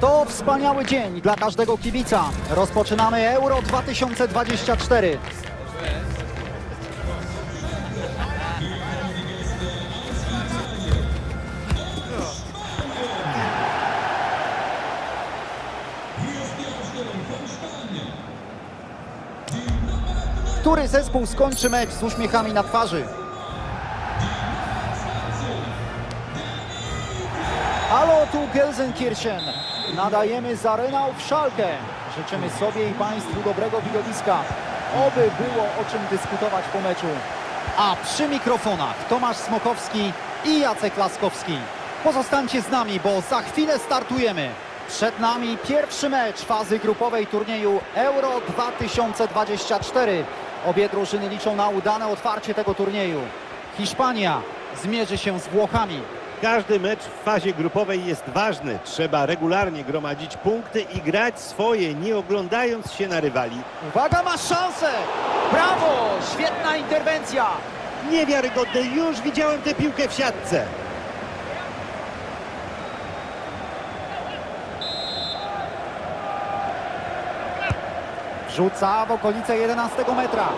To wspaniały dzień dla każdego kibica. Rozpoczynamy Euro 2024. Który zespół skończy mecz z uśmiechami na twarzy? Halo, tu Gelsenkirchen. Nadajemy z arenał w Szalkę. Życzymy sobie i Państwu dobrego widowiska. Oby było o czym dyskutować po meczu. A przy mikrofonach Tomasz Smokowski i Jacek Laskowski. Pozostańcie z nami, bo za chwilę startujemy. Przed nami pierwszy mecz fazy grupowej turnieju Euro 2024. Obie drużyny liczą na udane otwarcie tego turnieju. Hiszpania zmierzy się z Włochami. Każdy mecz w fazie grupowej jest ważny. Trzeba regularnie gromadzić punkty i grać swoje, nie oglądając się na rywali. Uwaga, masz szansę! Brawo! Świetna interwencja! Niewiarygodne, już widziałem tę piłkę w siatce. Rzuca w okolice 11 metra.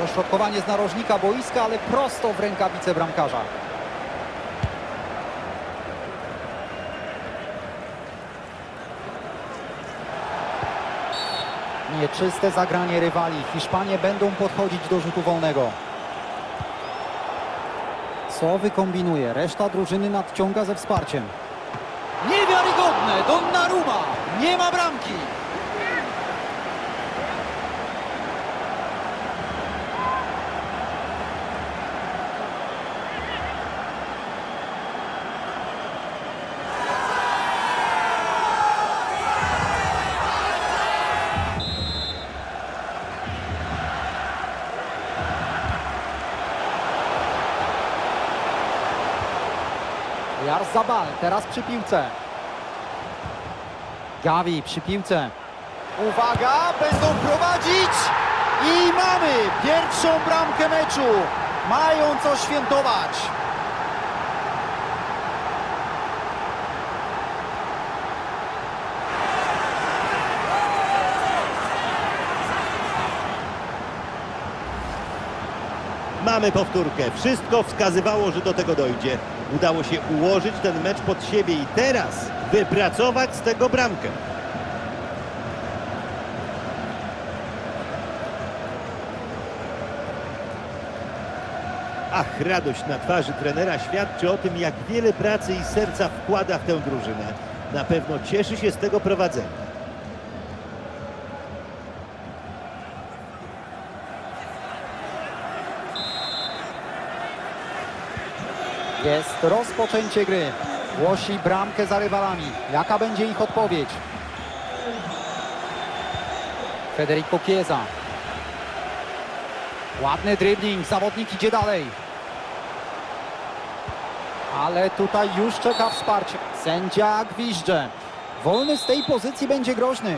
Dośrodkowanie z narożnika boiska, ale prosto w rękawice bramkarza. Nieczyste zagranie rywali. Hiszpanie będą podchodzić do rzutu wolnego. Co wykombinuje? Reszta drużyny nadciąga ze wsparciem. Niewiarygodne! Donnarumma! Nie ma bramki! Jarzabal teraz przy piłce. Gavi przy piłce. Uwaga, będą prowadzić i mamy pierwszą bramkę meczu. Mają co świętować. Mamy powtórkę. Wszystko wskazywało, że do tego dojdzie. Udało się ułożyć ten mecz pod siebie i teraz wypracować z tego bramkę. Ach, radość na twarzy trenera świadczy o tym, jak wiele pracy i serca wkłada w tę drużynę. Na pewno cieszy się z tego prowadzenia. Jest rozpoczęcie gry. Głosi bramkę za rywalami. Jaka będzie ich odpowiedź? Federico Chiesa. Ładny dribbling. Zawodnik idzie dalej. Ale tutaj już czeka wsparcie. Sędzia gwizdże. Wolny z tej pozycji będzie groźny.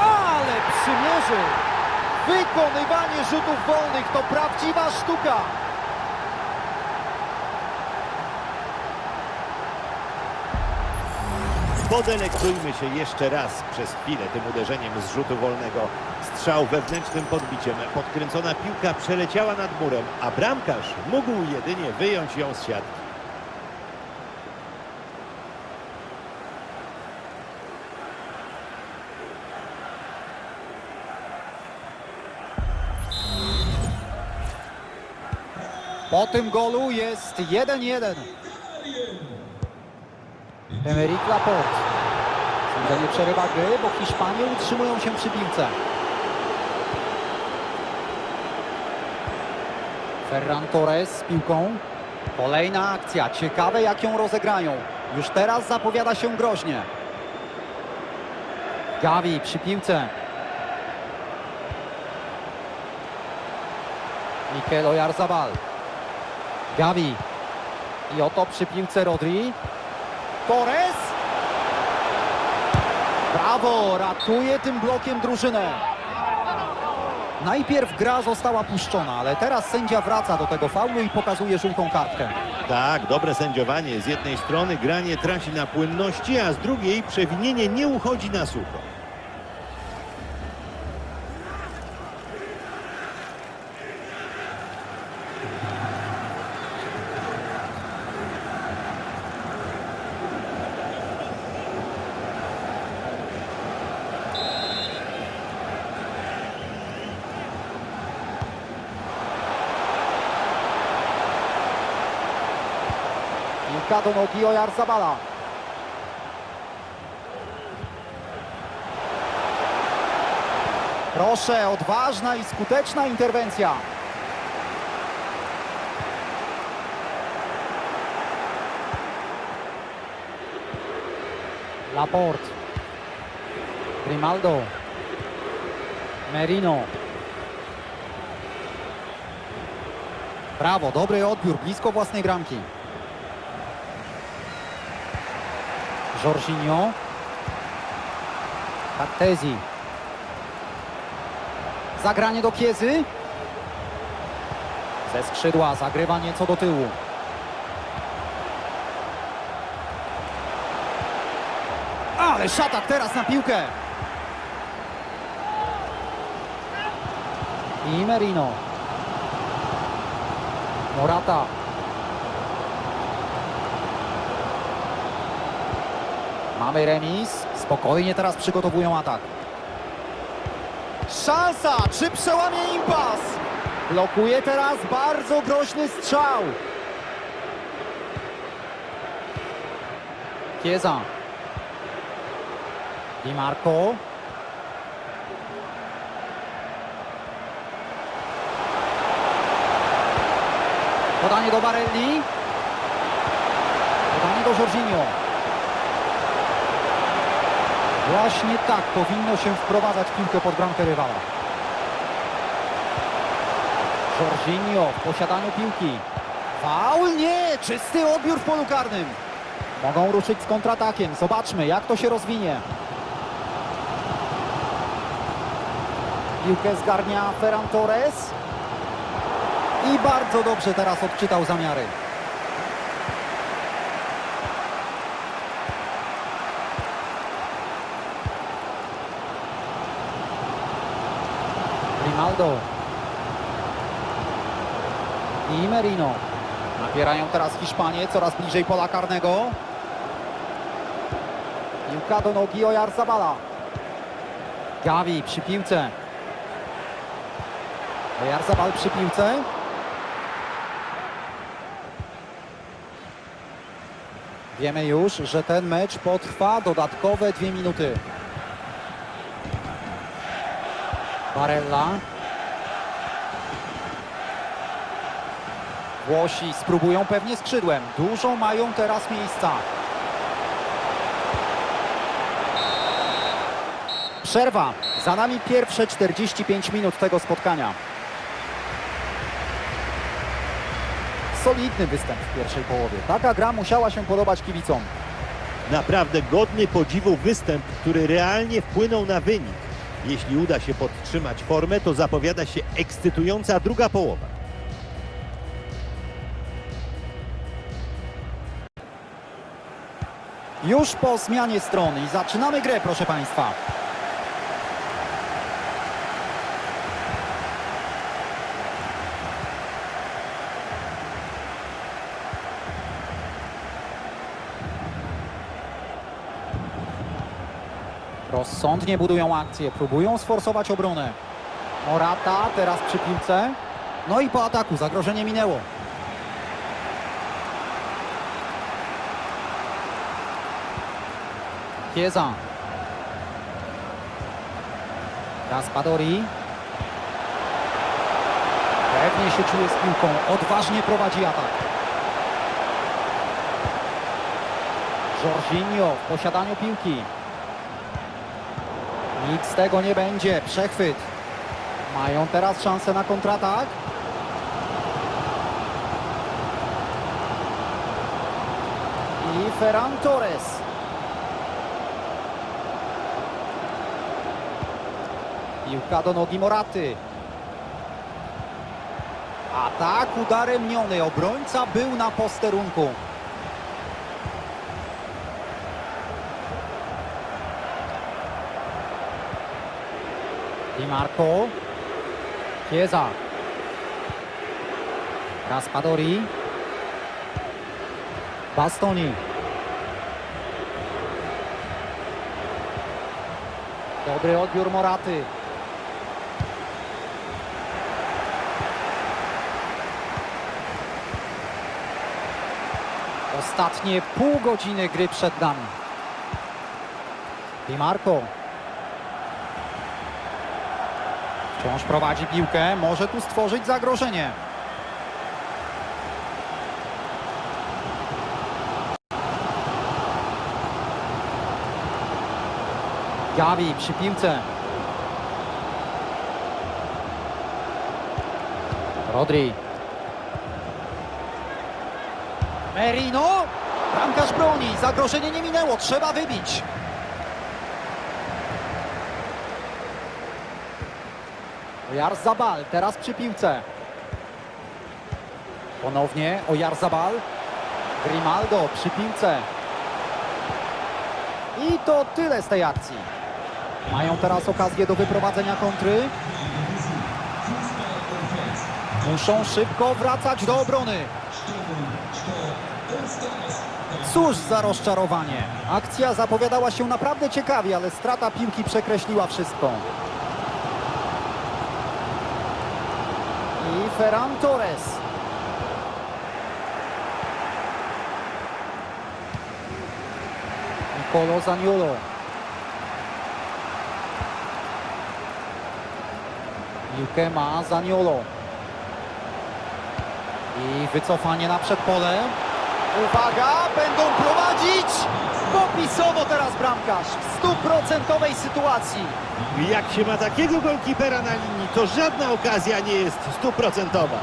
Ale przymierzy! Wykonywanie rzutów wolnych to prawdziwa sztuka! Podelektujmy się jeszcze raz przez chwilę tym uderzeniem z rzutu wolnego. Strzał wewnętrznym podbiciem. Podkręcona piłka przeleciała nad murem, a bramkarz mógł jedynie wyjąć ją z siatki. Po tym golu jest 1-1. Emerick Laporte. Sędzia nie przerywa gry, bo Hiszpanie utrzymują się przy piłce. Ferran Torres z piłką. Kolejna akcja. Ciekawe jak ją rozegrają. Już teraz zapowiada się groźnie. Gavi przy piłce. Mikel Oyarzabal. Gavi. I oto przy piłce Rodri. Torres. Brawo, ratuje tym blokiem drużynę. Najpierw gra została puszczona, ale teraz sędzia wraca do tego faulu i pokazuje żółtą kartkę. Tak, dobre sędziowanie. Z jednej strony granie traci na płynności, a z drugiej przewinienie nie uchodzi na sucho. Piłka do nogi Ojarzabala. Proszę, odważna i skuteczna interwencja. Laporte. Grimaldo. Merino. Brawo, dobry odbiór, blisko własnej bramki. Jorginho. Battezi. Zagranie do Kiezy. Ze skrzydła zagrywa nieco do tyłu. Ale szatak teraz na piłkę. I Merino. Morata. Mamy remis. Spokojnie teraz przygotowują atak. Szansa! Czy przełamie impas? Blokuje teraz bardzo groźny strzał. Chiesa. Di Marco. Podanie do Barelli. Podanie do Jorginho. Właśnie tak powinno się wprowadzać piłkę pod bramkę rywala. Jorginho w posiadaniu piłki. Faul nie! Czysty odbiór w polu karnym. Mogą ruszyć z kontratakiem. Zobaczmy, jak to się rozwinie. Piłkę zgarnia Ferran Torres. I bardzo dobrze teraz odczytał zamiary. Grimaldo. I Merino. Napierają teraz Hiszpanie, coraz bliżej pola karnego. Piłka do nogi Ojarzabala. Gavi przy piłce. Ojarzabal przy piłce. Wiemy już, że ten mecz potrwa dodatkowe dwie minuty. Barella. Włosi spróbują pewnie skrzydłem. Dużo mają teraz miejsca. Przerwa. Za nami pierwsze 45 minut tego spotkania. Solidny występ w pierwszej połowie. Taka gra musiała się podobać kibicom. Naprawdę godny podziwu występ, który realnie wpłynął na wynik. Jeśli uda się podtrzymać formę, to zapowiada się ekscytująca druga połowa. Już po zmianie strony i zaczynamy grę, proszę Państwa. Rozsądnie budują akcję, próbują sforsować obronę. Morata teraz przy piłce. No i po ataku zagrożenie minęło. Chiesa. Raspadori. Pewnie się czuje z piłką. Odważnie prowadzi atak. Jorginho w posiadaniu piłki. Nic z tego nie będzie. Przechwyt. Mają teraz szansę na kontratak. I Ferran Torres. Piłka do nogi Moraty. Atak udaremniony. Obrońca był na posterunku. Di Marco. Chiesa. Raspadori. Bastoni. Dobry odbiór Moraty. Ostatnie pół godziny gry przed nami. Di Marco. Wciąż prowadzi piłkę, może tu stworzyć zagrożenie. Gavi przy piłce. Rodri. Merino. Bramkarz broni. Zagrożenie nie minęło. Trzeba wybić. Ojarzabal teraz przy piłce. Ponownie Ojarzabal. Grimaldo przy piłce. I to tyle z tej akcji. Mają teraz okazję do wyprowadzenia kontry. Muszą szybko wracać do obrony. Cóż za rozczarowanie. Akcja zapowiadała się naprawdę ciekawie, ale strata piłki przekreśliła wszystko. I Ferran Torres. Nicolo Zaniolo. Piłkę ma Zaniolo. I wycofanie na przedpole. Uwaga, będą prowadzić! Popisowo teraz bramkarz w stuprocentowej sytuacji. Jak się ma takiego golkipera na linii, to żadna okazja nie jest stuprocentowa.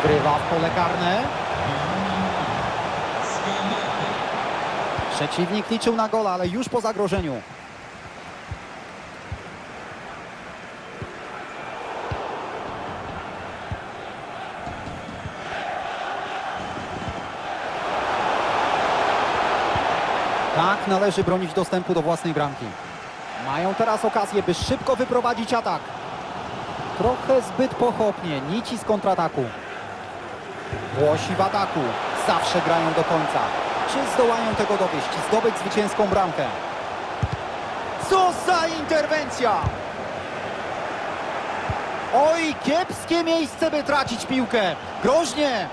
Zgrywa w pole karne. Przeciwnik liczył na gola, ale już po zagrożeniu. Tak należy bronić dostępu do własnej bramki. Mają teraz okazję, by szybko wyprowadzić atak. Trochę zbyt pochopnie, nici z kontrataku. Włosi w ataku. Zawsze grają do końca. Czy zdołają tego dowieść zdobyć zwycięską bramkę? Co za interwencja! Oj, kiepskie miejsce, by tracić piłkę. Groźnie!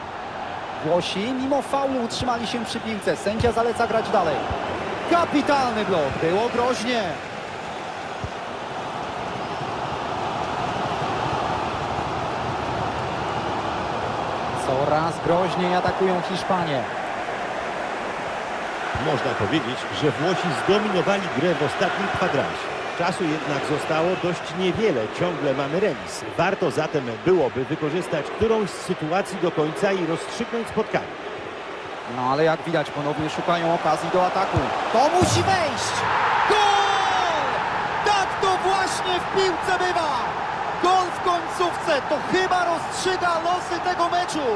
Włosi mimo faulu utrzymali się przy piłce. Sędzia zaleca grać dalej. Kapitalny blok. Było groźnie. Coraz groźniej atakują Hiszpanie. Można powiedzieć, że Włosi zdominowali grę w ostatnim kwadransie. Czasu jednak zostało dość niewiele, ciągle mamy remis. Warto zatem byłoby wykorzystać którąś z sytuacji do końca i rozstrzygnąć spotkanie. No ale jak widać ponownie szukają okazji do ataku. To musi wejść! Gol! Tak to właśnie w piłce bywa! Gol w końcówce to chyba rozstrzyga losy tego meczu.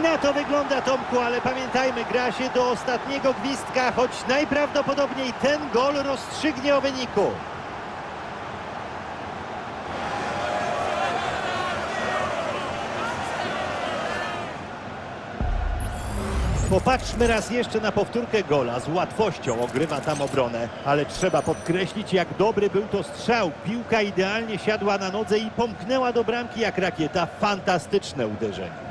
Na to wygląda Tomku, ale pamiętajmy, gra się do ostatniego gwizdka, choć najprawdopodobniej ten gol rozstrzygnie o wyniku. Popatrzmy raz jeszcze na powtórkę gola. Z łatwością ogrywa tam obronę, ale trzeba podkreślić, jak dobry był to strzał. Piłka idealnie siadła na nodze i pomknęła do bramki jak rakieta. Fantastyczne uderzenie.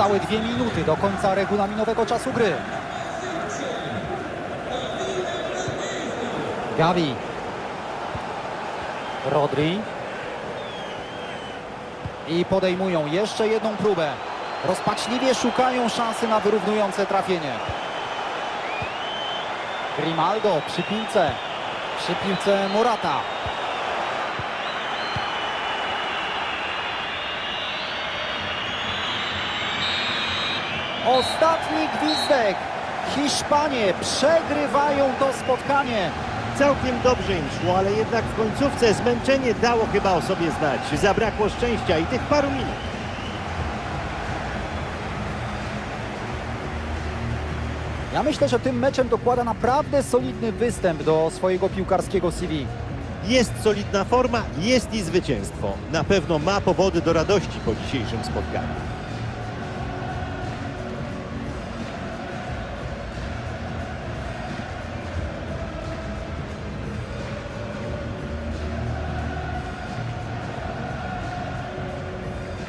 Zostały dwie minuty do końca regulaminowego czasu gry. Gavi. Rodri. I podejmują jeszcze jedną próbę. Rozpaczliwie szukają szansy na wyrównujące trafienie. Grimaldo przy piłce. Przy piłce Morata. Ostatni gwizdek. Hiszpanie przegrywają to spotkanie. Całkiem dobrze im szło, ale jednak w końcówce zmęczenie dało chyba o sobie znać. Zabrakło szczęścia i tych paru minut. Ja myślę, że tym meczem dokłada naprawdę solidny występ do swojego piłkarskiego CV. Jest solidna forma, jest i zwycięstwo. Na pewno ma powody do radości po dzisiejszym spotkaniu.